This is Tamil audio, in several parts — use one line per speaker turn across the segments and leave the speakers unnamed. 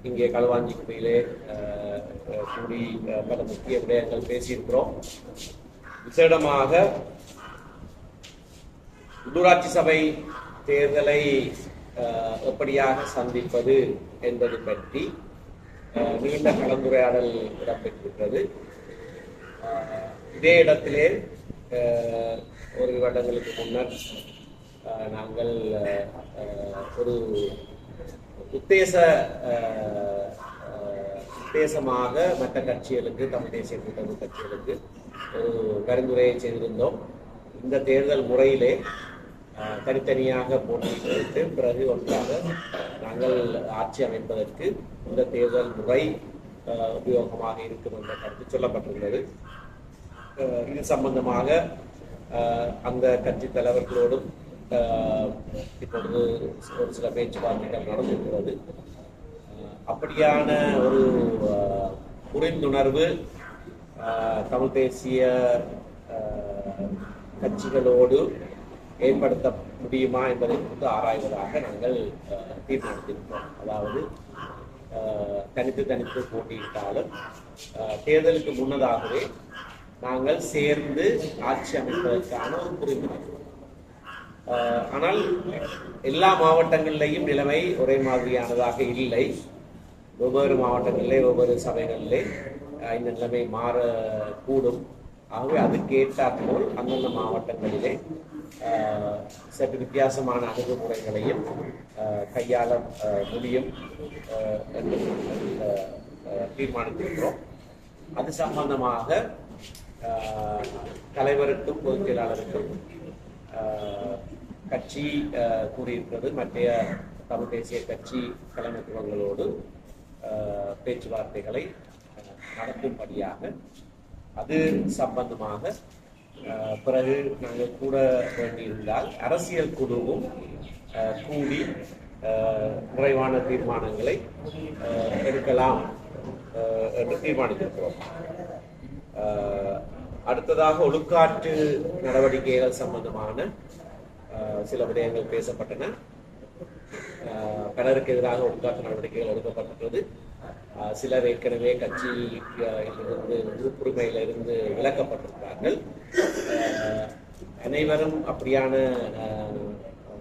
இங்கே களுவாஞ்சி குப்பையிலே கூடி பல முக்கிய விடயங்கள் பேசியிருக்கிறோம். விசேடமாக உள்ளூராட்சி சபை தேர்தலை எப்படியாக சந்திப்பது என்பது பற்றி அஹ், நீண்ட கலந்துரையாடல் இடம்பெற்றிருக்கிறது. இதே இடத்திலே அஹ், ஒரு வருடங்களுக்கு முன்னர் நாங்கள் அஹ், ஒரு உத்தேச உத்தேசமாக மற்ற கட்சிகளுக்கு தமிழ் தேசிய கூட்டணி கட்சிகளுக்கு ஒரு பரிந்துரையை செய்திருந்தோம். இந்த தேர்தல் முறையிலே தனித்தனியாக போட்டியிட்டு பிறகு ஒன்றாக நாங்கள் ஆட்சி அமைப்பதற்கு இந்த தேர்தல் முறை அஹ், உபயோகமாக இருக்கும் என்ற கருத்து சொல்லப்பட்டுள்ளது அஹ், இது சம்பந்தமாக அஹ், அந்த கட்சி தலைவர்களோடும் இப்பொழுது ஒரு சில பேச்சுவார்த்தைகள் நடந்திருக்கிறது. அப்படியான ஒரு புரிந்துணர்வு தமிழ் தேசிய கட்சிகளோடு ஏற்படுத்த முடியுமா என்பதை குறித்து ஆராய்வதாக நாங்கள் தீர்மானித்திருக்கிறோம். அதாவது தனித்து தனித்து போட்டியிட்டாலும் தேர்தலுக்கு முன்னதாகவே நாங்கள் சேர்ந்து ஆட்சி அமைப்பதற்கான ஒரு புரிந்துணர்வு. ஆனால் எல்லா மாவட்டங்களிலேயும் நிலைமை ஒரே மாதிரியானதாக இல்லை. ஒவ்வொரு மாவட்டங்களிலே ஒவ்வொரு சபைகளிலே இந்த நிலைமை மாறக்கூடும். ஆகவே அதுக்கேற்றாற்போல் அந்தந்த மாவட்டங்களிலே சற்று வித்தியாசமான அணுகுமுறைகளையும் கையாள முடியும் என்று தீர்மானித்திருக்கிறோம். அது சம்பந்தமாக தலைவருக்கும் பொதுச் செயலாளருக்கும் கட்சி அஹ், கூறியிருக்கிறது. மற்றைய தமிழ் தேசிய கட்சி தலைமைத்துவங்களோடு பேச்சுவார்த்தைகளை அஹ், நடத்தும்படியாக அது சம்பந்தமாக பிறகு நாங்கள் கூட வேண்டியிருந்தால் அரசியல் குழுவும் அஹ், கூடி நிறைவான தீர்மானங்களை அஹ், எடுக்கலாம் அஹ், என்று தீர்மானித்திருக்கிறோம். அடுத்ததாக ஒழுக்காற்று நடவடிக்கைகள் சம்பந்தமான சில விடயங்கள் பேசப்பட்டன. அஹ், பலருக்கு எதிராக ஒழுக்காற்று நடவடிக்கைகள் எடுக்கப்பட்டுள்ளது சிலர் ஏற்கனவே கட்சியிலிருந்து அஹ், இருந்து உறுப்புரிமையில இருந்து விலக்கப்பட்டிருக்கிறார்கள். அனைவரும் அப்படியான அஹ்,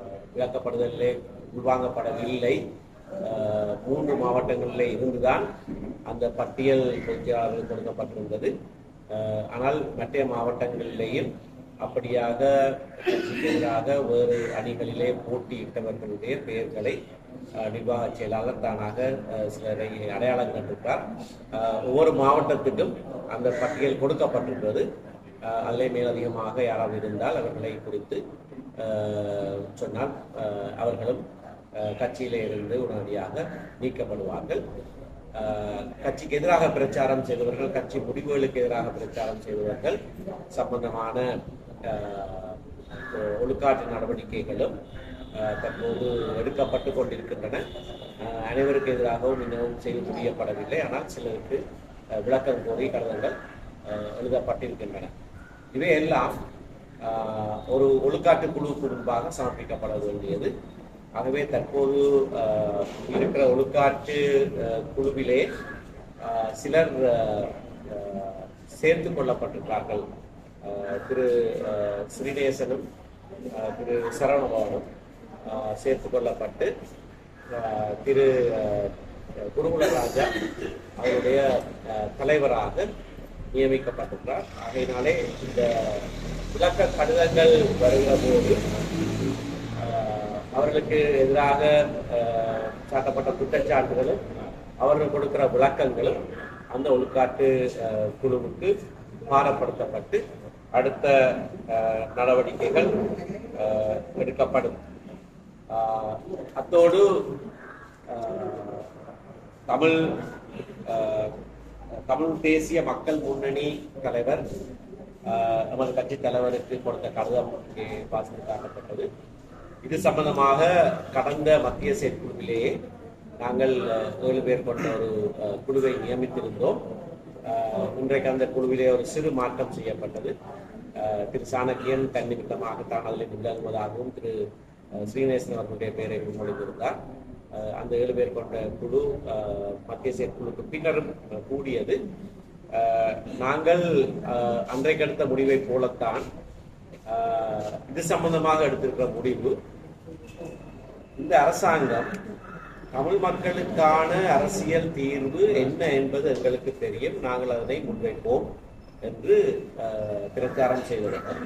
அஹ், உள்வாங்கப்படவில்லை. மூன்று மாவட்டங்களிலே இருந்துதான் அந்த பட்டியல் பொதுச்செயலாளர்கள் கொடுக்கப்பட்டிருந்தது. ஆனால் மற்ற மாவட்டங்களிலேயும் அப்படியாக எதிராக வேறு அணிகளிலே போட்டியிட்டவர்களுடைய பெயர்களை நிர்வாக செயலாளர் தானாக சிலரை அடையாளம் கண்டிருக்கார் ஒவ்வொரு மாவட்டத்துக்கும் அந்த பட்டியல் கொடுக்கப்பட்டிருக்கிறது. அதிலே மேலதிகமாக யாராவது இருந்தால் அவர்களை குறித்து சொன்னால் அவர்களும் கட்சியிலே இருந்து உடனடியாக நீக்கப்படுவார்கள். கட்சிக்கு எதிராக பிரச்சாரம் செய்தவர்கள் கட்சி முடிவுகளுக்கு எதிராக பிரச்சாரம் செய்தவர்கள் சம்பந்தமான ஒழுக்காற்று நடவடிக்கைகளும் தற்போது எடுக்கப்பட்டு கொண்டிருக்கின்றன. அனைவருக்கு எதிராகவும் இன்னமும் செய்து முடியப்படவில்லை ஆனால் சிலருக்கு விளக்கம் கோரி கடிதங்கள் எழுதப்பட்டிருக்கின்றன. இவையெல்லாம் ஒரு ஒழுக்காட்டு குழுவுக்கு முன்பாக சமர்ப்பிக்கப்பட வேண்டியது. ஆகவே தற்போது இருக்கிற ஒழுக்காட்டு குழுவிலே சிலர் சேர்த்து கொள்ளப்பட்டிருக்கிறார்கள். திரு ஸ்ரீநேசனும் திரு சரவணபவனும் சேர்த்து கொள்ளப்பட்டு அஹ், திரு அஹ், குருகுலராஜா அவருடைய தலைவராக நியமிக்கப்பட்டுள்ளார். ஆகையினாலே இந்த விளக்க கடிதங்கள் வருகிற போது ஆஹ் அவர்களுக்கு எதிராக ஆஹ் சாட்டப்பட்ட குற்றச்சாட்டுகளும் அவர்கள் கொடுக்கிற விளக்கங்களும் அந்த ஒழுக்காட்டு குழுவுக்கு பாரப்படுத்தப்பட்டு அடுத்த நடவடிக்கைகள் எடுக்கப்படும். அத்தோடு தமிழ் தமிழ் தேசிய மக்கள் முன்னணி தலைவர் நமது கட்சி தலைவருக்கு கொடுத்த கடிதம் இங்கே வாசித்து காட்டப்பட்டது. இது சம்பந்தமாக கடந்த மத்திய செயற்குழுவிலேயே நாங்கள் ஏழு பேர் கொண்ட ஒரு குழுவை நியமித்திருந்தோம். இன்றைக்கு அந்த குழுவிலே ஒரு சிறு மாற்றம் செய்யப்பட்டது. திரு சாணக்கியன் தன்னிமித்தமாக தான் அதில் நிகழ்வதாகவும் திரு ஸ்ரீநேசன் அவர்களுடைய பெயரை முன்மொழிந்திருந்தார். அஹ், அந்த ஏழு பேர் கொண்ட குழு மத்திய செயற்குழுக்கு பின்னரும் கூடியது. நாங்கள் அஹ், அன்றைக்கு எடுத்த முடிவை போலத்தான் இது சம்பந்தமாக எடுத்திருக்கிற முடிவு இந்த அரசாங்கம் தமிழ் மக்களுக்கான அரசியல் தீர்வு என்ன என்பது எங்களுக்கு தெரியும். நாங்கள் அதனை முன்வைப்போம் என்று பிரச்சாரம் செய்துள்ளனர்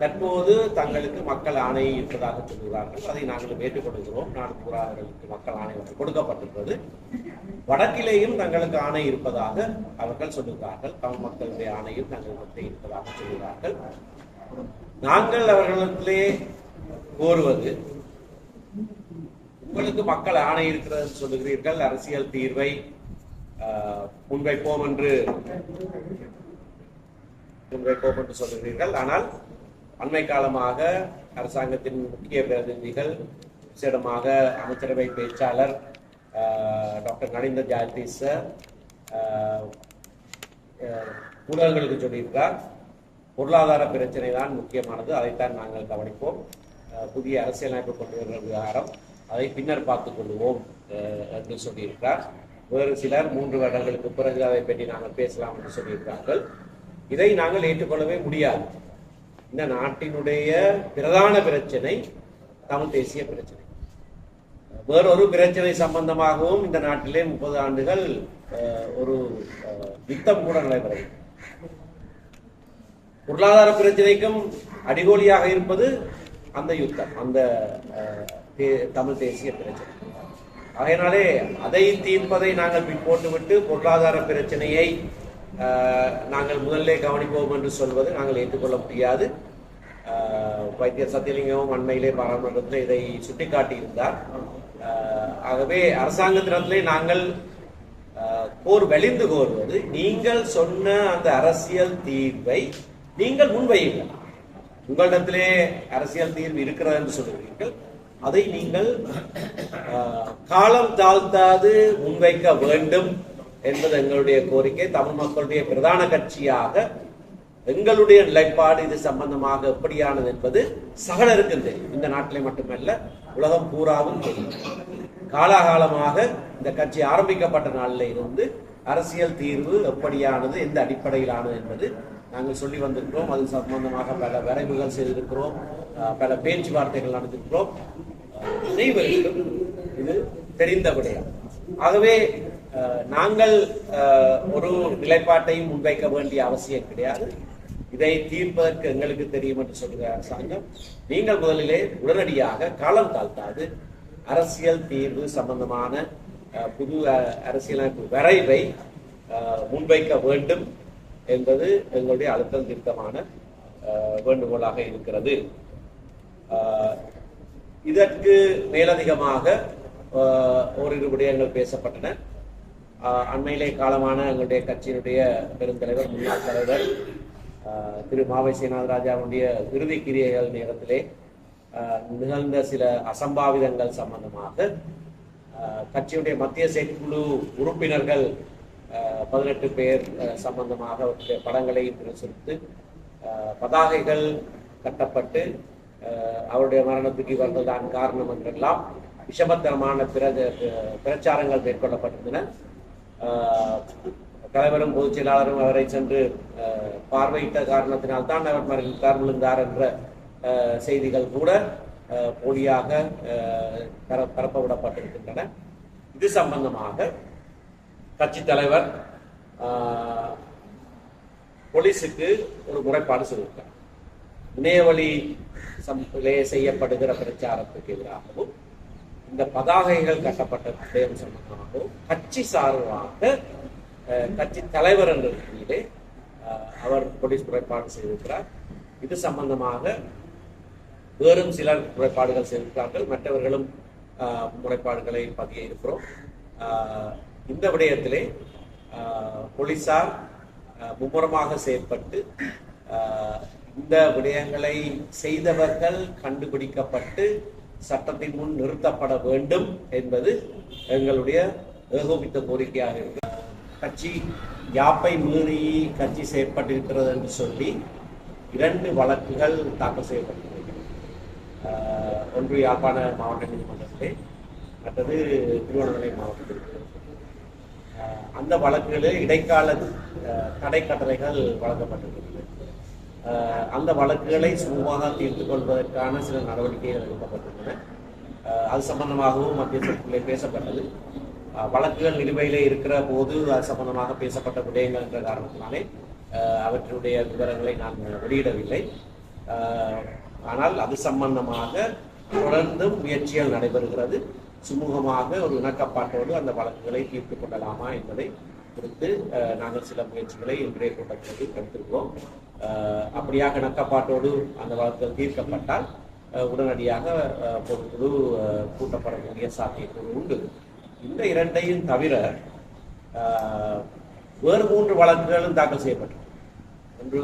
தற்போது தங்களுக்கு மக்கள் ஆணை இருப்பதாக சொல்கிறார்கள் அதை நாங்கள் ஏற்றுக்கொள்கிறோம். நாடு பூராவர்களுக்கு மக்கள் ஆணை ஒன்று கொடுக்கப்பட்டிருக்கிறது. வடக்கிலேயும் தங்களுக்கு ஆணை இருப்பதாக அவர்கள் சொல்லுகிறார்கள். தமிழ் மக்களுடைய ஆணையும் தங்களிடத்தில் இருப்பதாக சொல்கிறார்கள் நாங்கள் அவர்களிடத்திலே கோருவது உங்களுக்கு மக்கள் ஆணை இருக்கிறது சொல்லுகிறீர்கள். அரசியல் தீர்வை முன்வைப்போம் என்று முன்வைப்போம் என்று சொல்லுகிறீர்கள். ஆனால் அண்மை காலமாக அரசாங்கத்தின் முக்கிய பிரதிநிதிகள் விசேடமாக அமைச்சரவை பேச்சாளர் டாக்டர் நலிந்த ஜாயதீச ஆஹ், ஊடகங்களுக்கு சொல்லியிருக்கிறார். பொருளாதார பிரச்சனை தான் முக்கியமானது. அதைத்தான் நாங்கள் கவனிப்போம். புதிய அரசியலமைப்பு கொண்டு வருகிற விவகாரம். அதை பின்னர் பார்த்துக் கொள்வோம் அஹ் என்று சொல்லியிருக்கிறார். வேறு சிலர் மூன்று வருடங்களுக்கு பிறகு அதை பற்றி நாங்கள் பேசலாம் என்று சொல்லியிருக்கிறார்கள். இதை நாங்கள் ஏற்றுக்கொள்ளவே முடியாது. இந்த நாட்டினுடைய பிரதான பிரச்சனை தமிழ் தேசிய பிரச்சனை. வேறொரு பிரச்சனை சம்பந்தமாகவும் இந்த நாட்டிலே முப்பது ஆண்டுகள் அஹ், ஒரு அஹ், யுத்தம் கூட நடைபெறவில்லை. பொருளாதார பிரச்சனைக்கும் அடிகோலியாக இருப்பது அந்த யுத்தம் அந்த அஹ், தமிழ் தேசிய பிரச்சனை. ஆகையினாலே அதை தீர்ப்பதை நாங்கள் பின் போட்டுவிட்டு பொருளாதார பிரச்சனையை நாங்கள் முதல்ல கவனிப்போம் என்று சொல்வது நாங்கள் ஏற்றுக்கொள்ள முடியாது. வைத்திய சத்தியலிங்கமும் அண்மையிலே பாராளுமன்றத்தில் இதை சுட்டிக்காட்டியிருந்தார். ஆகவே அரசாங்கத்தினத்திலே நாங்கள் போர் கோர் வெளிந்து கோருவது நீங்கள் சொன்ன அந்த அரசியல் தீர்வை நீங்கள் முன்வையுங்கள். உங்களிடத்திலே அரசியல் தீர்வு இருக்கிறது என்று சொல்லுகிறீர்கள். அதை நீங்கள் காலம் தாழ்த்தாது முன்வைக்க வேண்டும் என்பது எங்களுடைய கோரிக்கை. தமிழ் மக்களுடைய பிரதான கட்சியாக எங்களுடைய நிலைப்பாடு இது சம்பந்தமாக எப்படியானது என்பது சகலருக்கு தெரியும். இந்த நாட்டிலே மட்டுமல்ல உலகம் பூராவும் தெரியும். காலாகாலமாக இந்த கட்சி ஆரம்பிக்கப்பட்ட நாளில் இருந்து அரசியல் தீர்வு எப்படியானது எந்த அடிப்படையிலானது என்பது நாங்கள் சொல்லி வந்திருக்கிறோம். அது சம்பந்தமாக பல வரைவுகள் செய்திருக்கிறோம். பல பேச்சுவார்த்தைகள் நடந்திருக்கிறோம். அனைவருக்கும் இது தெரிந்த விடயம். ஆகவே அஹ், நாங்கள் ஒரு நிலைப்பாட்டையும் முன்வைக்க வேண்டிய அவசியம் கிடையாது. இதை தீர்ப்பதற்கு எங்களுக்கு தெரியும் என்று சொல்கிற அரசாங்கம் நீங்கள் முதலிலே உடனடியாக காலம் தாழ்த்தாது. அரசியல் தீர்வு சம்பந்தமான அஹ், புது அஹ், அரசியலமைப்பு வரைவை முன்வைக்க வேண்டும் என்பது எங்களுடைய அழுத்தம் திருத்தமான அஹ், வேண்டுகோளாக இருக்கிறது. இதற்கு மேலதிகமாக ஓரிரு விடயங்கள் பேசப்பட்டன. அண்மையிலே காலமான எங்களுடைய கட்சியினுடைய பெருந்தலைவர் முன்னாள் தலைவர் திரு மாவை சேனாதராஜாவுடைய இறுதி கிரியைகள் நேரத்திலே நிகழ்ந்த சில அசம்பாவிதங்கள் சம்பந்தமாக கட்சியுடைய மத்திய செயற்குழு உறுப்பினர்கள் பதினெட்டு பேர் சம்பந்தமாக அவருடைய படங்களை பிரசுரித்து பதாகைகள் கட்டப்பட்டு அவருடைய மரணத்துக்கு இவர்கள் தான் காரணம் என்றெல்லாம் விஷமத்தனமான பிர பிரச்சாரங்கள் மேற்கொள்ளப்பட்டிருந்தன. தலைவரும் பொதுச் செயலாளரும் அவரை சென்று அஹ், பார்வையிட்ட காரணத்தினால் தான் அவர் மறைந்தார் விழுந்தார் என்ற அஹ், செய்திகள் கூட போலியாக அஹ், பர பரப்ப விடப்பட்டிருக்கின்றன இது சம்பந்தமாக கட்சி தலைவர் ஆஹ், போலீஸுக்கு ஒரு முறைப்பாடு சொல்லியிருக்கார். இணையவழி சம்பிலே செய்யப்படுகிற பிரச்சாரத்துக்கு எதிராகவும் இந்த பதாகைகள் கட்டப்பட்ட விடயம் சம்பந்தமாகவும் கட்சி சார்பாக கட்சி தலைவர் என்ற ரீதியிலே அவர் போலீஸ் முறைப்பாடு செய்திருக்கிறார். இது சம்பந்தமாக வேறும் சிலர் முறைப்பாடுகள் செய்திருக்கிறார்கள். மற்றவர்களும் முறைப்பாடுகளை பதிய இருக்கிறோம் இந்த விடயத்திலே போலீசார் மும்முரமாக செயற்பட்டு இந்த விடயங்களை செய்தவர்கள் கண்டுபிடிக்கப்பட்டு சட்டத்தின் முன் நிறுத்தப்பட வேண்டும் என்பது எங்களுடைய ஏகோபித்த கோரிக்கையாக இருக்கு. கட்சி யாப்பை மீறி கட்சி செயற்பட்டிருக்கிறது என்று சொல்லி இரண்டு வழக்குகள் தாக்கல் செய்யப்பட்டிருக்கிறது ஆஹ் ஒன்று யாழ்ப்பாண மாவட்ட நீதிமன்றத்திலே மற்றது திருவண்ணாமலை மாவட்டத்தில். அந்த வழக்குகளில் இடைக்கால தடை கட்டளைகள் வழங்கப்பட்டிருக்கிறது. அந்த வழக்குகளை சுமூகமாக தீர்த்து கொள்வதற்கான சில நடவடிக்கைகள் எடுக்கப்பட்டுள்ளன அது சம்பந்தமாகவும் மத்தியஸ்தத்திலே பேசப்பட்டது. வழக்குகள் நிலுவையிலே இருக்கிற போது அது சம்பந்தமாக பேசப்பட்ட விடயங்கள் என்ற காரணத்தினாலே அவற்றுடைய விவரங்களை நான் வெளியிடவில்லை. ஆனால் அது சம்பந்தமாக தொடர்ந்தும் முயற்சிகள் நடைபெறுகிறது. சுமூகமாக ஒரு இணக்கப்பாட்டோடு அந்த வழக்குகளை தீர்த்து கொள்ளலாமா என்பதை குறித்து நாங்கள் சில முயற்சிகளை இன்றைய கூட்டத்தில் எடுத்திருக்கிறோம். அப்படியாக நக்கப்பாட்டோடு அந்த வழக்குகள் தீர்க்கப்பட்டால் உடனடியாக பொதுக்குழு கூட்டப்படக்கூடிய சாத்தியக்கூறு உண்டு. இந்த இரண்டையும் தவிர வேறு மூன்று வழக்குகளும் தாக்கல் செய்யப்பட்டன. ஒன்று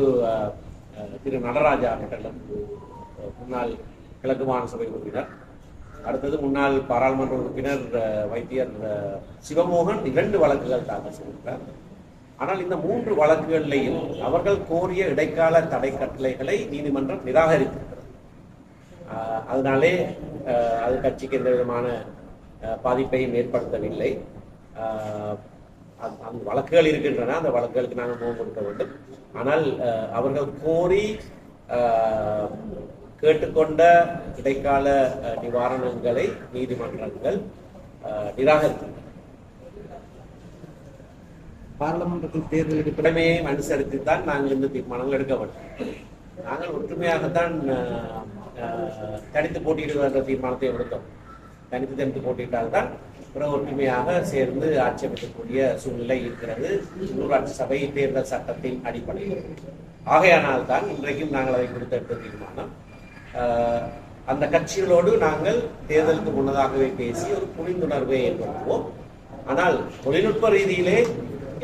திரு நடராஜா மண்டலம் முன்னாள் கிழக்கு மாகாண சபை உறுப்பினர். அடுத்தது முன்னாள் பாராளுமன்ற உறுப்பினர் வைத்தியர் சிவமோகன். இரண்டு வழக்குகள் தாக்கல் செய்திருக்கிறார் ஆனால் இந்த மூன்று வழக்குகளிலேயும் அவர்கள் கோரிய இடைக்கால தடை கட்டளைகளை நீதிமன்றம் நிராகரித்திருக்கிறது. ஆஹ் அதனாலே ஆஹ் அது கட்சிக்கு எந்த விதமான ஆஹ் பாதிப்பையும் ஏற்படுத்தவில்லை. ஆஹ் அந்த- அந்த வழக்குகள் இருக்கின்றன அந்த வழக்குகளுக்கு நாங்கள் முகம் கொடுக்க வேண்டும். ஆனால் அவர்கள் கோரி ஆஹ் கேட்டுக்கொண்ட இடைக்கால நிவாரணங்களை நீதிமன்றங்கள் ஆஹ் நிராகரித்தன
பாராளுமன்றத்தில் தேர்தலுக்கு பிறகு
அனுசரித்து தான் நாங்கள் இந்த தீர்மானங்கள் எடுக்கப்பட்டோம். நாங்கள் ஒற்றுமையாகத்தான் ஆஹ், தனித்து போட்டியிடுவது தீர்மானத்தை எடுத்தோம். தனித்து தனித்து போட்டியிட்டால்தான் பிற ஒற்றுமையாக சேர்ந்து ஆட்சேபிக்கக்கூடிய சூழ்நிலை இருக்கிறது. உள்ளூராட்சி சபை தேர்தல் சட்டத்தின் அடிப்படையில். ஆகையானால் தான் இன்றைக்கும் நாங்கள் அதை கொடுத்த எடுத்த தீர்மானம். ஆஹ், அந்த கட்சிகளோடு நாங்கள் தேர்தலுக்கு முன்னதாகவே பேசி ஒரு புரிந்துணர்வை ஏற்படுத்துவோம். ஆனால் தொழில்நுட்ப ரீதியிலே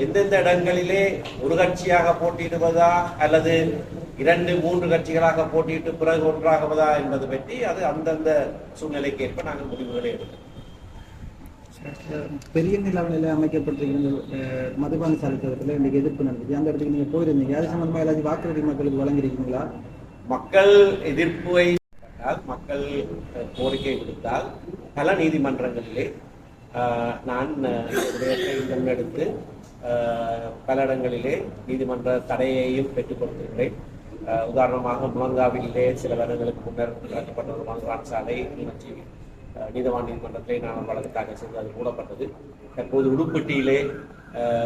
எந்தெந்த இடங்களிலே ஒரு கட்சியாக போட்டியிடுவதா அல்லது இரண்டு மூன்று கட்சிகளாக போட்டியிட்டு பிறகு ஒன்றாகுவதா என்பது பற்றி அது அந்தந்த சூழ்நிலைக்கு ஏற்ப நாங்கள் முடிவுகளை எடுப்போம்.
பெரிய நிலவில் அமைக்கப்பட்டிருக்கிற மதுபான சாலைத்தளத்தில் இன்றைக்கு எதிர்ப்பு நடந்துச்சு அந்த இடத்துக்கு நீங்க போயிருந்தீங்க. அது சம்பந்தமா எல்லாத்தையும் வாக்குறுதி மக்களுக்கு வழங்கியிருக்கீங்களா?
மக்கள் எதிர்ப்பை மக்கள் கோரிக்கை விடுத்தால் பல நீதிமன்றங்களிலே நான் விடயத்தை முன்னெடுத்து பல இடங்களிலே நீதிமன்ற தடையையும் பெற்றுக் கொடுத்திருக்கிறேன். உதாரணமாக முழங்காவிலே சில வருடங்களுக்கு முன்னர் நடத்தப்பட்ட ஒரு மதுபான சாலை கிளிநொச்சி நீதவான் நீதிமன்றத்திலே நான் வழக்கு தாக்கல் செய்து அது மூடப்பட்டது. தற்போது உடுப்பட்டியிலே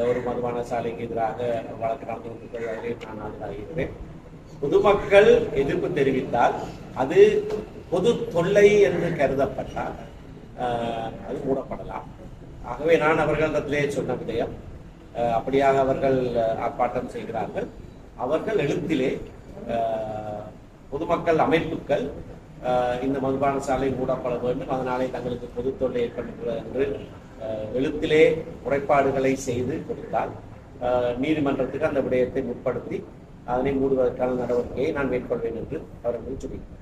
ஒரு மதுபான சாலைக்கு எதிராக வழக்கு நடந்து கொண்டிருக்கிறது நான் ஆஜராகிறேன் பொதுமக்கள் எதிர்ப்பு தெரிவித்தால் அது பொது தொல்லை என்று கருதப்பட்டால் ஆஹ், அது மூடப்படலாம். ஆகவே நான் அவர்களிடத்திலே சொன்ன விடயம் அப்படியாக அவர்கள் ஆர்ப்பாட்டம் செய்கிறார்கள். அவர்கள் எழுத்திலே பொதுமக்கள் அமைப்புகள் இந்த மதுபான சாலை மூடப்பட வேண்டும். அதனாலே தங்களுக்கு பொது தொல்லை ஏற்படுகிறது என்று எழுத்திலே குறைபாடுகளை செய்து கொடுத்தால் நீதிமன்றத்துக்கு அந்த விடயத்தை முற்படுத்தி அதனை மூடுவதற்கான நடவடிக்கையை நான் மேற்கொள்வேன் என்று அவர்கள் சொல்லியிருக்கிறார்